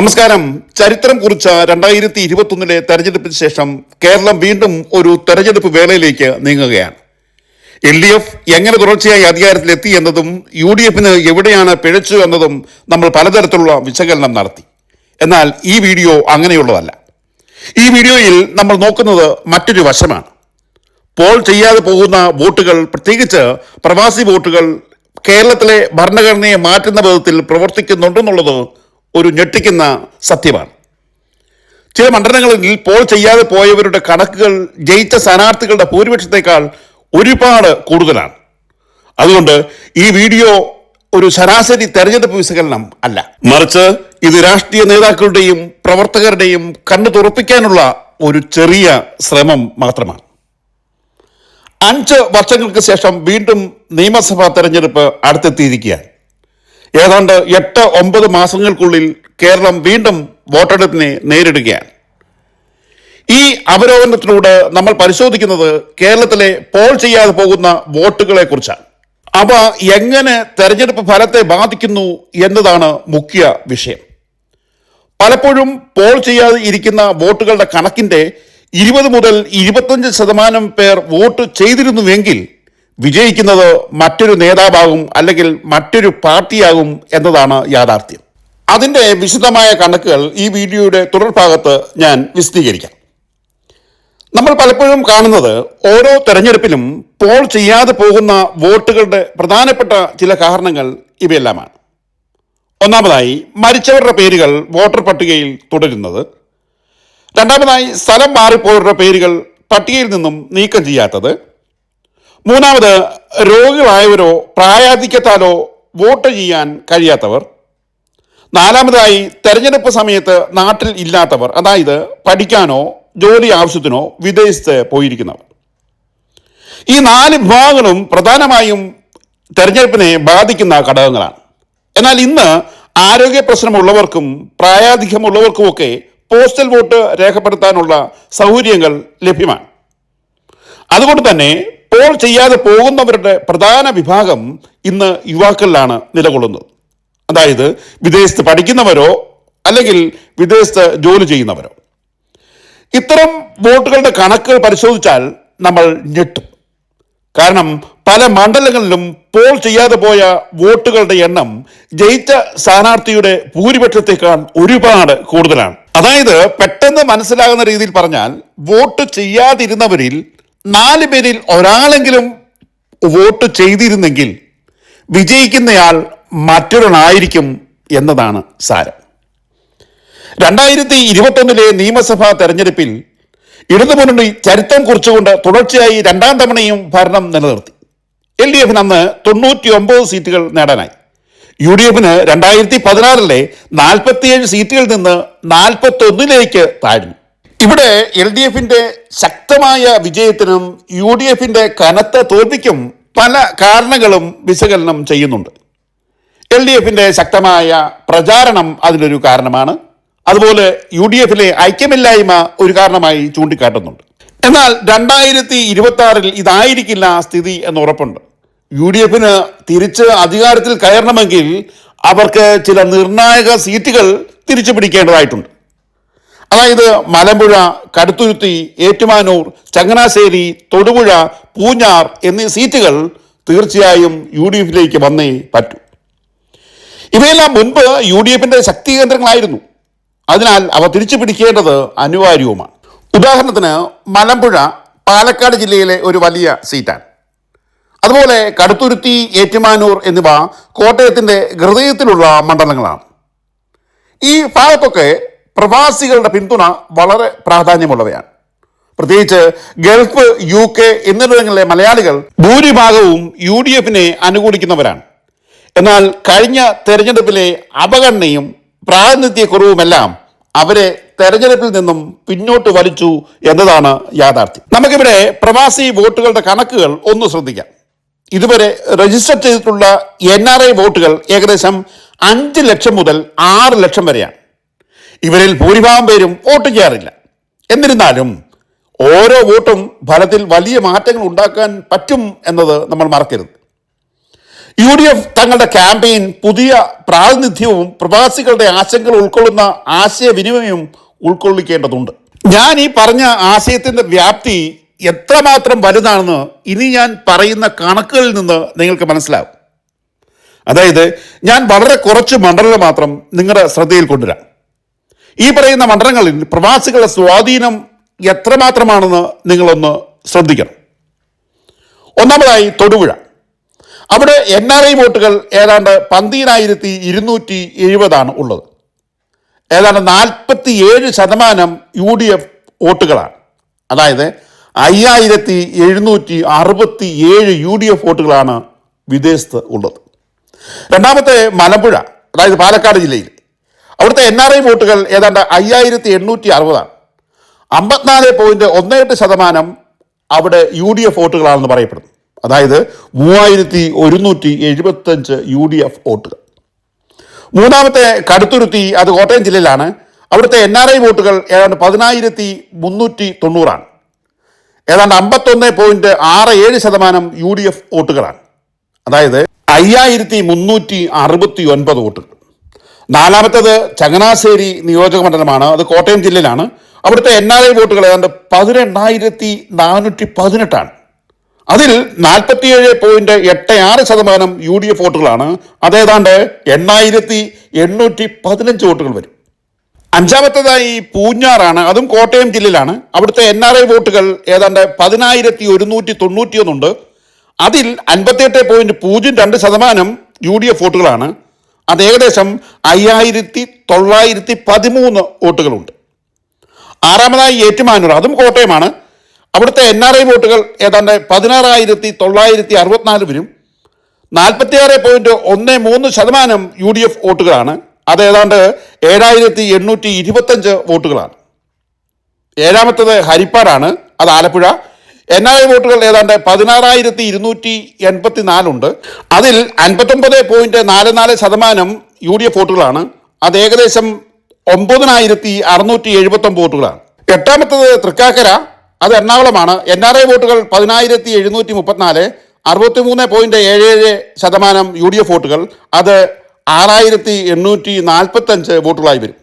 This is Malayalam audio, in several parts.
നമസ്കാരം. ചരിത്രം കുറിച്ച രണ്ടായിരത്തി ഇരുപത്തൊന്നിലെ തെരഞ്ഞെടുപ്പിന് ശേഷം കേരളം വീണ്ടും ഒരു തെരഞ്ഞെടുപ്പ് വേളയിലേക്ക് നീങ്ങുകയാണ്. എൽ ഡി എഫ് എങ്ങനെ തുടർച്ചയായി അധികാരത്തിലെത്തി എന്നതും യു ഡി എഫിന് എവിടെയാണ് പിഴച്ചു എന്നതും നമ്മൾ പലതരത്തിലുള്ള വിശകലനം നടത്തി. എന്നാൽ ഈ വീഡിയോ അങ്ങനെയുള്ളതല്ല. ഈ വീഡിയോയിൽ നമ്മൾ നോക്കുന്നത് മറ്റൊരു വശമാണ്. പോൾ ചെയ്യാതെ പോകുന്ന വോട്ടുകൾ പ്രത്യേകിച്ച് പ്രവാസി വോട്ടുകൾ കേരളത്തിലെ ഭരണഘടനയെ മാറ്റുന്ന വിധത്തിൽ പ്രവർത്തിക്കുന്നുണ്ടെന്നുള്ളത് ഒരു ഞെട്ടിക്കുന്ന സത്യമാണ്. ചില മണ്ഡലങ്ങളിൽ പോൾ ചെയ്യാതെ പോയവരുടെ കണക്കുകൾ ജയിച്ച സ്ഥാനാർത്ഥികളുടെ ഭൂരിപക്ഷത്തേക്കാൾ ഒരുപാട് കൂടുതലാണ്. അതുകൊണ്ട് ഈ വീഡിയോ ഒരു ശരാശരി തെരഞ്ഞെടുപ്പ് വിശകലനം അല്ല. മറിച്ച് ഇത് രാഷ്ട്രീയ നേതാക്കളുടെയും പ്രവർത്തകരുടെയും കണ്ണു തുറപ്പിക്കാനുള്ള ഒരു ചെറിയ ശ്രമം മാത്രമാണ്. അഞ്ച് വർഷങ്ങൾക്ക് ശേഷം വീണ്ടും നിയമസഭാ തെരഞ്ഞെടുപ്പ് അടുത്തെത്തിയിരിക്കുകയാണ്. ഏതാണ്ട് എട്ട് ഒമ്പത് മാസങ്ങൾക്കുള്ളിൽ കേരളം വീണ്ടും വോട്ടെടുപ്പിനെ നേരിടുകയാണ്. ഈ അവലോകനത്തിലൂടെ നമ്മൾ പരിശോധിക്കുന്നത് കേരളത്തിലെ പോൾ ചെയ്യാതെ പോകുന്ന വോട്ടുകളെ കുറിച്ചാണ് അവ എങ്ങനെ തെരഞ്ഞെടുപ്പ് ഫലത്തെ ബാധിക്കുന്നു എന്നതാണ് മുഖ്യ വിഷയം. പലപ്പോഴും പോൾ ചെയ്യാതെ ഇരിക്കുന്ന വോട്ടുകളുടെ കണക്കിന്റെ ഇരുപത് മുതൽ ഇരുപത്തഞ്ച് ശതമാനം പേർ വോട്ട് ചെയ്തിരുന്നുവെങ്കിൽ വിജയിക്കുന്നത് മറ്റൊരു നേതാവാകും അല്ലെങ്കിൽ മറ്റൊരു പാർട്ടിയാകും എന്നതാണ് യാഥാർത്ഥ്യം. അതിന്റെ വിശദമായ കണക്കുകൾ ഈ വീഡിയോയുടെ തുടർഭാഗത്ത് ഞാൻ വിശദീകരിക്കാം. നമ്മൾ പലപ്പോഴും കാണുന്നത് ഓരോ തെരഞ്ഞെടുപ്പിലും പോൾ ചെയ്യാതെ പോകുന്ന വോട്ടുകളുടെ പ്രധാനപ്പെട്ട ചില കാരണങ്ങൾ ഇവയെല്ലാമാണ്. ഒന്നാമതായി മരിച്ചവരുടെ പേരുകൾ വോട്ടർ പട്ടികയിൽ തുടരുന്നത്. രണ്ടാമതായി സ്ഥലം മാറിപ്പോയവരുടെ പേരുകൾ പട്ടികയിൽ നിന്നും നീക്കം ചെയ്യാത്തത്. മൂന്നാമത് രോഗികളായവരോ പ്രായാധിക്യത്താലോ വോട്ട് ചെയ്യാൻ കഴിയാത്തവർ. നാലാമതായി തെരഞ്ഞെടുപ്പ് സമയത്ത് നാട്ടിൽ ഇല്ലാത്തവർ അതായത് പഠിക്കാനോ ജോലി ആവശ്യത്തിനോ വിദേശത്ത് പോയിരിക്കുന്നവർ. ഈ നാല് വിഭാഗങ്ങളും പ്രധാനമായും തെരഞ്ഞെടുപ്പിനെ ബാധിക്കുന്ന ഘടകങ്ങളാണ്. എന്നാൽ ഇന്ന് ആരോഗ്യ പ്രശ്നമുള്ളവർക്കും പ്രായാധിക്യമുള്ളവർക്കുമൊക്കെ പോസ്റ്റൽ വോട്ട് രേഖപ്പെടുത്താനുള്ള സൗകര്യങ്ങൾ ലഭ്യമാണ്. അതുകൊണ്ട് തന്നെ പോൾ ചെയ്യാതെ പോകുന്നവരുടെ പ്രധാന വിഭാഗം ഇന്ന് യുവാക്കളിലാണ് നിലകൊള്ളുന്നത്. അതായത് വിദേശത്ത് പഠിക്കുന്നവരോ അല്ലെങ്കിൽ വിദേശത്ത് ജോലി ചെയ്യുന്നവരോ. ഇത്തരം വോട്ടുകളുടെ കണക്കുകൾ പരിശോധിച്ചാൽ നമ്മൾ ഞെട്ടും. കാരണം പല മണ്ഡലങ്ങളിലും പോൾ ചെയ്യാതെ പോയ വോട്ടുകളുടെ എണ്ണം ജയിച്ച സ്ഥാനാർത്ഥിയുടെ ഭൂരിപക്ഷത്തേക്കാൾ ഒരുപാട് കൂടുതലാണ്. അതായത് പെട്ടെന്ന് മനസ്സിലാകുന്ന രീതിയിൽ പറഞ്ഞാൽ വോട്ട് ചെയ്യാതിരുന്നവരിൽ നാല് പേരിൽ ഒരാളെങ്കിലും വോട്ട് ചെയ്തിരുന്നെങ്കിൽ വിജയിക്കുന്നയാൾ മറ്റൊരാളായിരിക്കും എന്നതാണ് സാരം. രണ്ടായിരത്തി ഇരുപത്തൊന്നിലെ നിയമസഭാ തെരഞ്ഞെടുപ്പിൽ ഇടതുമുന്നണി ചരിത്രം കുറിച്ചുകൊണ്ട് തുടർച്ചയായി രണ്ടാം തവണയും ഭരണം നിലനിർത്തി. എൽ ഡി എഫിന് അന്ന് തൊണ്ണൂറ്റി ഒമ്പത് സീറ്റുകൾ നേടാനായി. യു ഡി എഫിന് രണ്ടായിരത്തി പതിനാറിലെ നാൽപ്പത്തിയേഴ് സീറ്റുകളിൽ നിന്ന് നാൽപ്പത്തി ഒന്നിലേക്ക് താഴ്ന്നു. ഇവിടെ എൽ ഡി എഫിന്റെ ശക്തമായ വിജയത്തിനും യു ഡി എഫിന്റെ കനത്ത തോൽവിക്കും പല കാരണങ്ങളും വിശകലനം ചെയ്യുന്നുണ്ട്. എൽ ഡി എഫിന്റെ ശക്തമായ പ്രചാരണം അതിലൊരു കാരണമാണ്. അതുപോലെ യു ഡി എഫിലെ ഐക്യമില്ലായ്മ ഒരു കാരണമായി ചൂണ്ടിക്കാട്ടുന്നുണ്ട്. എന്നാൽ രണ്ടായിരത്തി ഇരുപത്തി ആറിൽ ഇതായിരിക്കില്ല സ്ഥിതി എന്ന് ഉറപ്പുണ്ട്. യു ഡി എഫിന് തിരിച്ച് അധികാരത്തിൽ കയറണമെങ്കിൽ അവർക്ക് ചില നിർണായക സീറ്റുകൾ തിരിച്ചു പിടിക്കേണ്ടതായിട്ടുണ്ട് അതായത് മലമ്പുഴ കടുത്തുരുത്തി ഏറ്റുമാനൂർ ചങ്ങനാശ്ശേരി തൊടുപുഴ പൂഞ്ഞാർ എന്നീ സീറ്റുകൾ തീർച്ചയായും യു ഡി എഫിലേക്ക് വന്നേ പറ്റൂ. ഇവയെല്ലാം മുൻപ് യു ഡി എഫിന്റെ ശക്തി കേന്ദ്രങ്ങളായിരുന്നു അതിനാൽ അവ തിരിച്ചു പിടിക്കേണ്ടത് അനിവാര്യവുമാണ്. ഉദാഹരണത്തിന് മലമ്പുഴ പാലക്കാട് ജില്ലയിലെ ഒരു വലിയ സീറ്റാണ്. അതുപോലെ കടുത്തുരുത്തി ഏറ്റുമാനൂർ എന്നിവ കോട്ടയത്തിന്റെ ഹൃദയത്തിലുള്ള മണ്ഡലങ്ങളാണ്. ഈ ഭാഗത്തൊക്കെ പ്രവാസികളുടെ പിന്തുണ വളരെ പ്രാധാന്യമുള്ളവയാണ്. പ്രത്യേകിച്ച് ഗൾഫ് യു കെ എന്നിവിടങ്ങളിലെ മലയാളികൾ ഭൂരിഭാഗവും യു ഡി എഫിനെ അനുകൂലിക്കുന്നവരാണ്. എന്നാൽ കഴിഞ്ഞ തെരഞ്ഞെടുപ്പിലെ അവഗണനയും പ്രാതിനിധ്യക്കുറവുമെല്ലാം അവരെ തെരഞ്ഞെടുപ്പിൽ നിന്നും പിന്നോട്ട് വലിച്ചു എന്നതാണ് യാഥാർത്ഥ്യം. നമുക്കിവിടെ പ്രവാസി വോട്ടുകളുടെ കണക്കുകൾ ഒന്ന് ശ്രദ്ധിക്കാം. ഇതുവരെ രജിസ്റ്റർ ചെയ്തിട്ടുള്ള എൻ ആർ ഐ വോട്ടുകൾ ഏകദേശം അഞ്ച് ലക്ഷം മുതൽ ആറ് ലക്ഷം വരെയാണ്. ഇവരിൽ ഭൂരിഭാഗം പേരും വോട്ട് ചെയ്യാറില്ല. എന്നിരുന്നാലും ഓരോ വോട്ടും ഫലത്തിൽ വലിയ മാറ്റങ്ങൾ ഉണ്ടാക്കാൻ പറ്റും എന്നത് നമ്മൾ മറക്കരുത്. യു ഡി എഫ് തങ്ങളുടെ ക്യാമ്പയിൻ പുതിയ പ്രാതിനിധ്യവും പ്രവാസികളുടെ ആശങ്കകൾ ഉൾക്കൊള്ളുന്ന ആശയവിനിമയവും ഉൾക്കൊള്ളിക്കേണ്ടതുണ്ട്. ഞാൻ ഈ പറഞ്ഞ ആശയത്തിന്റെ വ്യാപ്തി എത്രമാത്രം വലുതാണെന്ന് ഇനി ഞാൻ പറയുന്ന കണക്കുകളിൽ നിന്ന് നിങ്ങൾക്ക് മനസ്സിലാവും. അതായത് ഞാൻ വളരെ കുറച്ച് മണ്ഡലങ്ങൾ മാത്രം നിങ്ങളുടെ ശ്രദ്ധയിൽ കൊണ്ടുവരാം. ഈ പറയുന്ന മണ്ഡലങ്ങളിൽ പ്രവാസികളുടെ സ്വാധീനം എത്രമാത്രമാണെന്ന് നിങ്ങളൊന്ന് ശ്രദ്ധിക്കണം. ഒന്നാമതായി തൊടുപുഴ. അവിടെ എൻ ആർ ഐ വോട്ടുകൾ ഏതാണ്ട് പന്തിനായിരത്തി ഇരുന്നൂറ്റി എഴുപതാണ് ഉള്ളത്. ഏതാണ്ട് നാൽപ്പത്തി ഏഴ് ശതമാനം യു ഡി എഫ് വോട്ടുകളാണ്. അതായത് അയ്യായിരത്തി എഴുന്നൂറ്റി അറുപത്തി ഏഴ് യു ഡി എഫ് വോട്ടുകളാണ് വിദേശത്ത് ഉള്ളത്. രണ്ടാമത്തെ മലമ്പുഴ അതായത് പാലക്കാട് ജില്ലയിൽ. അവിടുത്തെ എൻ ആർ ഐ വോട്ടുകൾ ഏതാണ്ട് അയ്യായിരത്തി എണ്ണൂറ്റി അറുപതാണ് അമ്പത്തിനാല് പോയിന്റ് ഒന്ന് എട്ട് ശതമാനം അവിടെ യു ഡി എഫ് വോട്ടുകളാണെന്ന് പറയപ്പെടുന്നു. അതായത് മൂവായിരത്തി ഒരുന്നൂറ്റി എഴുപത്തഞ്ച് യു ഡി എഫ് വോട്ടുകൾ. മൂന്നാമത്തെ കടുത്തുരുത്തി അത് കോട്ടയം ജില്ലയിലാണ്. അവിടുത്തെ എൻ ആർ ഐ വോട്ടുകൾ ഏതാണ്ട് പതിനായിരത്തി മുന്നൂറ്റി തൊണ്ണൂറാണ് ഏതാണ്ട് അമ്പത്തൊന്ന് പോയിന്റ് ആറ് ഏഴ് ശതമാനം യു ഡി എഫ് വോട്ടുകളാണ്. അതായത് അയ്യായിരത്തി മുന്നൂറ്റി അറുപത്തി ഒൻപത് വോട്ടുകൾ. നാലാമത്തേത് ചങ്ങനാശ്ശേരി നിയോജക മണ്ഡലമാണ്. അത് കോട്ടയം ജില്ലയിലാണ്. അവിടുത്തെ എൻ ആർ ഐ വോട്ടുകൾ ഏതാണ്ട് പതിനെണ്ണായിരത്തി നാനൂറ്റി പതിനെട്ടാണ് അതിൽ നാൽപ്പത്തിയേഴ് പോയിന്റ് എട്ട് ആറ് ശതമാനം യു ഡി എഫ് വോട്ടുകളാണ്. അതേതാണ്ട് എണ്ണായിരത്തി എണ്ണൂറ്റി പതിനഞ്ച് വോട്ടുകൾ വരും. അഞ്ചാമത്തേതായി പൂഞ്ഞാറാണ്. അതും കോട്ടയം ജില്ലയിലാണ്. അവിടുത്തെ എൻ ആർ ഐ വോട്ടുകൾ ഏതാണ്ട് പതിനായിരത്തി ഒരുന്നൂറ്റി തൊണ്ണൂറ്റി ഒന്നുണ്ട് അതിൽ അൻപത്തിയെട്ട് പോയിന്റ് പൂജ്യം രണ്ട് ശതമാനം യു ഡി എഫ് വോട്ടുകളാണ്. അത് ഏകദേശം അയ്യായിരത്തി തൊള്ളായിരത്തി പതിമൂന്ന് വോട്ടുകളുണ്ട്. ആറാമതായി ഏറ്റുമാനൂർ അതും കോട്ടയമാണ്. അവിടുത്തെ എൻ ആർ ഐ വോട്ടുകൾ ഏതാണ്ട് പതിനാറായിരത്തി തൊള്ളായിരത്തി അറുപത്തിനാല് വരും. നാൽപ്പത്തിയാറ് പോയിന്റ് ഒന്ന് മൂന്ന് ശതമാനം യു ഡി എഫ് വോട്ടുകളാണ്. അത് ഏതാണ്ട് ഏഴായിരത്തി എണ്ണൂറ്റി ഇരുപത്തഞ്ച് വോട്ടുകളാണ്. ഏഴാമത്തത് ഹരിപ്പാടാണ്. അത് ആലപ്പുഴ എൻ ഐ വോട്ടുകൾ ഏതാണ്ട് പതിനാറായിരത്തി ഇരുന്നൂറ്റി എൺപത്തി നാലുണ്ട് അതിൽ അൻപത്തൊമ്പത് പോയിന്റ് നാല് നാല് ശതമാനം യു ഡി എഫ് വോട്ടുകളാണ്. അത് ഏകദേശം ഒമ്പതിനായിരത്തി അറുന്നൂറ്റി എഴുപത്തൊമ്പത് വോട്ടുകളാണ്. എട്ടാമത്തത് തൃക്കാക്കര. അത് എറണാകുളമാണ്. എൻ ആർ ഐ വോട്ടുകൾ പതിനായിരത്തി എഴുന്നൂറ്റി മുപ്പത്തിനാല് അറുപത്തി മൂന്ന് പോയിന്റ് ഏഴ് ഏഴ് ശതമാനം യു ഡി എഫ് വോട്ടുകൾ. അത് ആറായിരത്തി എണ്ണൂറ്റി നാൽപ്പത്തഞ്ച് വോട്ടുകളായി വരും.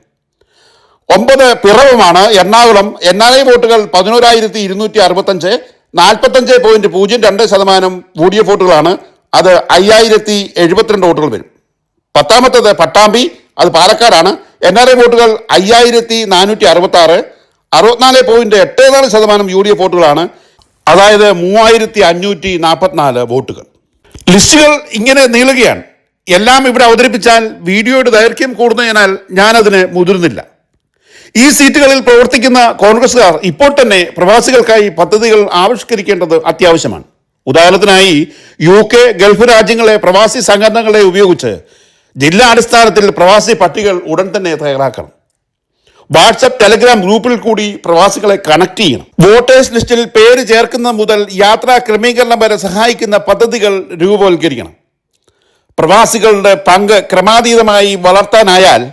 ഒമ്പത് പിറവുമാണ് എറണാകുളം. എൻ ആർ ഐ വോട്ടുകൾ പതിനോരായിരത്തി ഇരുന്നൂറ്റി അറുപത്തഞ്ച് നാൽപ്പത്തഞ്ച് പോയിന്റ് പൂജ്യം രണ്ട് ശതമാനം യു ഡി എഫ് വോട്ടുകളാണ്. അത് അയ്യായിരത്തി എഴുപത്തിരണ്ട് വോട്ടുകൾ വരും. പത്താമത്തത് പട്ടാമ്പി അത് പാലക്കാടാണ്. എൻ ആർ ഐ വോട്ടുകൾ അയ്യായിരത്തി നാനൂറ്റി അറുപത്തി ആറ് അറുപത്തിനാല് പോയിന്റ് എട്ട് നാല് ശതമാനം യു ഡി എഫ് വോട്ടുകളാണ്. അതായത് മൂവായിരത്തി അഞ്ഞൂറ്റി നാൽപ്പത്തിനാല് വോട്ടുകൾ. ലിസ്റ്റുകൾ ഇങ്ങനെ നീളുകയാണ്. എല്ലാം ഇവിടെ അവതരിപ്പിച്ചാൽ വീഡിയോയുടെ ദൈർഘ്യം കൂടുന്നതിനാൽ ഞാനതിന് മുതിർന്നില്ല. ഈ സീറ്റുകളിൽ പ്രവർത്തിക്കുന്ന കോൺഗ്രസുകാർ ഇപ്പോൾ തന്നെ പ്രവാസികൾക്കായി പദ്ധതികൾ ആവിഷ്കരിക്കേണ്ടത് അത്യാവശ്യമാണ്. ഉദാഹരണത്തിനായി യു കെ ഗൾഫ് രാജ്യങ്ങളെ പ്രവാസി സംഘടനകളെ ഉപയോഗിച്ച് ജില്ലാ അടിസ്ഥാനത്തിൽ പ്രവാസി പട്ടികൾ ഉടൻ തന്നെ തയ്യാറാക്കണം. വാട്സപ്പ് ടെലഗ്രാം ഗ്രൂപ്പിൽ കൂടി പ്രവാസികളെ കണക്ട് ചെയ്യണം. വോട്ടേഴ്സ് ലിസ്റ്റിൽ പേര് ചേർക്കുന്ന മുതൽ യാത്രാ ക്രമീകരണം വരെ സഹായിക്കുന്ന പദ്ധതികൾ രൂപവൽക്കരിക്കണം. പ്രവാസികളുടെ പങ്ക് ക്രമാതീതമായി വളർത്താനായാൽ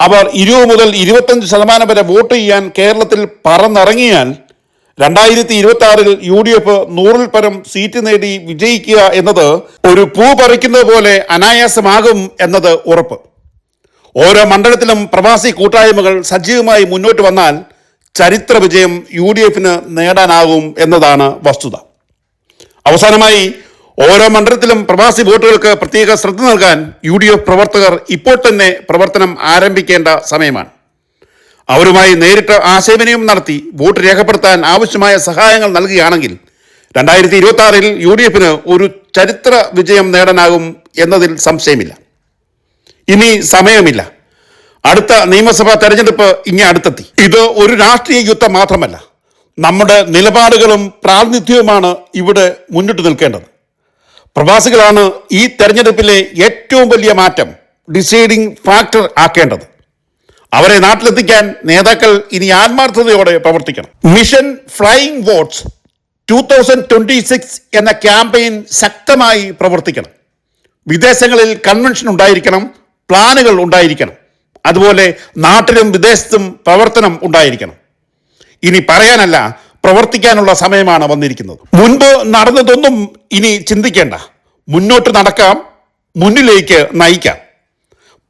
അവർ ഇരുപത് മുതൽ ഇരുപത്തഞ്ച് ശതമാനം വരെ വോട്ട് ചെയ്യാൻ കേരളത്തിൽ പറന്നിറങ്ങിയാൽ രണ്ടായിരത്തി ഇരുപത്തി ആറിൽ യു ഡി എഫ് നൂറിൽ പരം സീറ്റ് നേടി വിജയിക്കുക എന്നത് ഒരു പൂ പറിക്കുന്നത് പോലെ അനായാസമാകും എന്നത് ഉറപ്പ്. ഓരോ മണ്ഡലത്തിലും പ്രവാസി കൂട്ടായ്മകൾ സജീവമായി മുന്നോട്ട് വന്നാൽ ചരിത്ര വിജയം യു ഡി എഫിന് നേടാനാകും എന്നതാണ് വസ്തുത. അവസാനമായി ഓരോ മണ്ഡലത്തിലും പ്രവാസി വോട്ടുകൾക്ക് പ്രത്യേക ശ്രദ്ധ നൽകാൻ യു ഡി എഫ് പ്രവർത്തകർ ഇപ്പോൾ തന്നെ പ്രവർത്തനം ആരംഭിക്കേണ്ട സമയമാണ്. അവരുമായി നേരിട്ട് ആശയവിനിമയം നടത്തി വോട്ട് രേഖപ്പെടുത്താൻ ആവശ്യമായ സഹായങ്ങൾ നൽകുകയാണെങ്കിൽ രണ്ടായിരത്തി ഇരുപത്തി ആറിൽ യു ഡി എഫിന് ഒരു ചരിത്ര വിജയം നേടാനാകും എന്നതിൽ സംശയമില്ല. ഇനി സമയമില്ല. അടുത്ത നിയമസഭാ തെരഞ്ഞെടുപ്പ് ഇനി അടുത്തെത്തി. ഇത് ഒരു രാഷ്ട്രീയ യുദ്ധം മാത്രമല്ല. നമ്മുടെ നിലപാടുകളും പ്രാതിനിധ്യവുമാണ് ഇവിടെ മുന്നിട്ട് നിൽക്കേണ്ടത്. പ്രവാസികളാണ് ഈ തെരഞ്ഞെടുപ്പിലെ ഏറ്റവും വലിയ മാറ്റം ഡിസൈഡിംഗ് ഫാക്ടർ ആക്കേണ്ടത്. അവരെ നാട്ടിലെത്തിക്കാൻ നേതാക്കൾ ഇനി ആത്മാർത്ഥതയോടെ പ്രവർത്തിക്കണം. Mission flying votes two thousand twenty six എന്ന ക്യാമ്പയിൻ ശക്തമായി പ്രവർത്തിക്കണം. വിദേശങ്ങളിൽ കൺവെൻഷൻ ഉണ്ടായിരിക്കണം പ്ലാനുകൾ ഉണ്ടായിരിക്കണം. അതുപോലെ നാട്ടിലും വിദേശത്തും പ്രവർത്തനം ഉണ്ടായിരിക്കണം. ഇനി പറയാനല്ല പ്രവർത്തിക്കാനുള്ള സമയമാണ് വന്നിരിക്കുന്നത്. മുൻപ് നടന്നതൊന്നും ഇനി ചിന്തിക്കേണ്ട. മുന്നോട്ട് നടക്കാം മുന്നിലേക്ക് നയിക്കാം.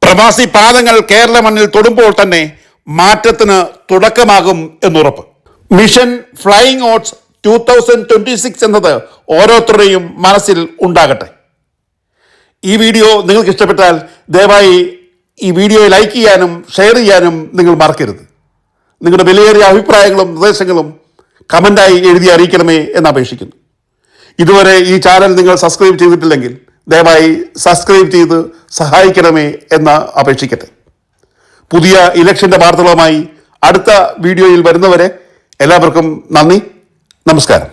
പ്രവാസി പാദങ്ങൾ കേരള മണ്ണിൽ തൊടുമ്പോൾ തന്നെ മാറ്റത്തിന് തുടക്കമാകും എന്നുറപ്പ്. Mission flying votes two thousand twenty six എന്നത് ഓരോരുത്തരുടെയും മനസ്സിൽ ഉണ്ടാകട്ടെ. ഈ വീഡിയോ നിങ്ങൾക്ക് ഇഷ്ടപ്പെട്ടാൽ ദയവായി ഈ വീഡിയോ ലൈക്ക് ചെയ്യാനും ഷെയർ ചെയ്യാനും നിങ്ങൾ മറക്കരുത്. നിങ്ങളുടെ വിലയേറിയ അഭിപ്രായങ്ങളും നിർദ്ദേശങ്ങളും കമന്റായി എഴുതി അറിയിക്കണമേ എന്ന് അപേക്ഷിക്കുന്നു. ഇതുവരെ ഈ ചാനൽ നിങ്ങൾ സബ്സ്ക്രൈബ് ചെയ്തിട്ടില്ലെങ്കിൽ ദയവായി സബ്സ്ക്രൈബ് ചെയ്ത് സഹായിക്കണമേ എന്ന് അപേക്ഷിക്കട്ടെ. പുതിയ ഇലക്ഷന്റെ വാർത്തകളുമായി അടുത്ത വീഡിയോയിൽ വരുന്നവരെ എല്ലാവർക്കും നന്ദി. നമസ്കാരം.